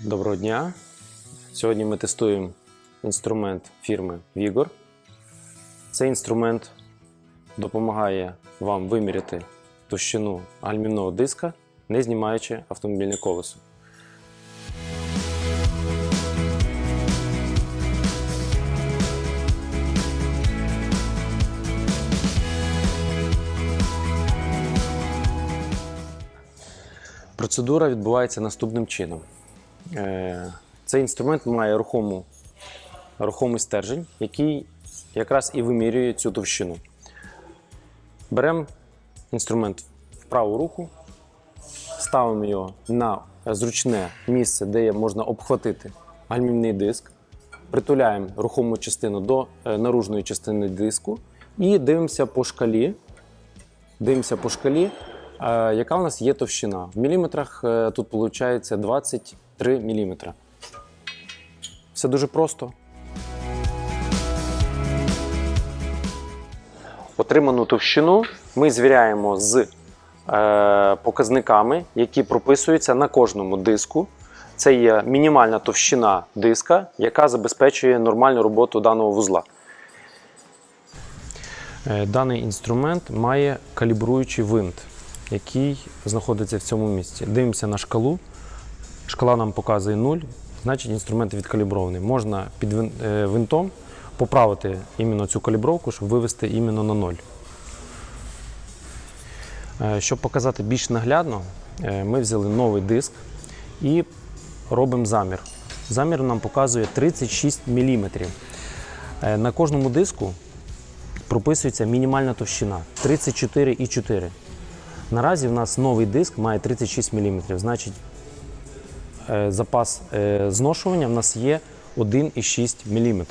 Доброго дня. Сьогодні ми тестуємо інструмент фірми Vigor. Цей інструмент допомагає вам виміряти товщину гальмівного диска, не знімаючи автомобільне колесо. Процедура відбувається наступним чином. Е, Цей інструмент має рухому, рухомий стержень, який якраз і вимірює цю товщину. Беремо інструмент в праву руку, ставимо його на зручне місце, де можна обхватити гальмівний диск, притуляємо рухому частину до е, наружної частини диску і дивимося по шкалі. Дивимося по шкалі, яка у нас є товщина. В міліметрах е, тут виходить 23 міліметра. Все дуже просто. Отриману товщину ми звіряємо з е, показниками, які прописуються на кожному диску. Це є мінімальна товщина диска, яка забезпечує нормальну роботу даного вузла. Е, Даний інструмент має калібруючий винт, який знаходиться в цьому місці. Дивимося на шкалу. Шкала нам показує 0, значить інструмент відкалібрований. Можна під е, винтом поправити іменно цю калібровку, щоб вивести іменно на 0. Е, Щоб показати більш наглядно, е, ми взяли новий диск і робимо замір. Замір нам показує 36 мм. На кожному диску прописується мінімальна товщина 34,4. Наразі в нас новий диск має 36 мм. Значить, е, запас е, зношування в нас є 1,6 мм.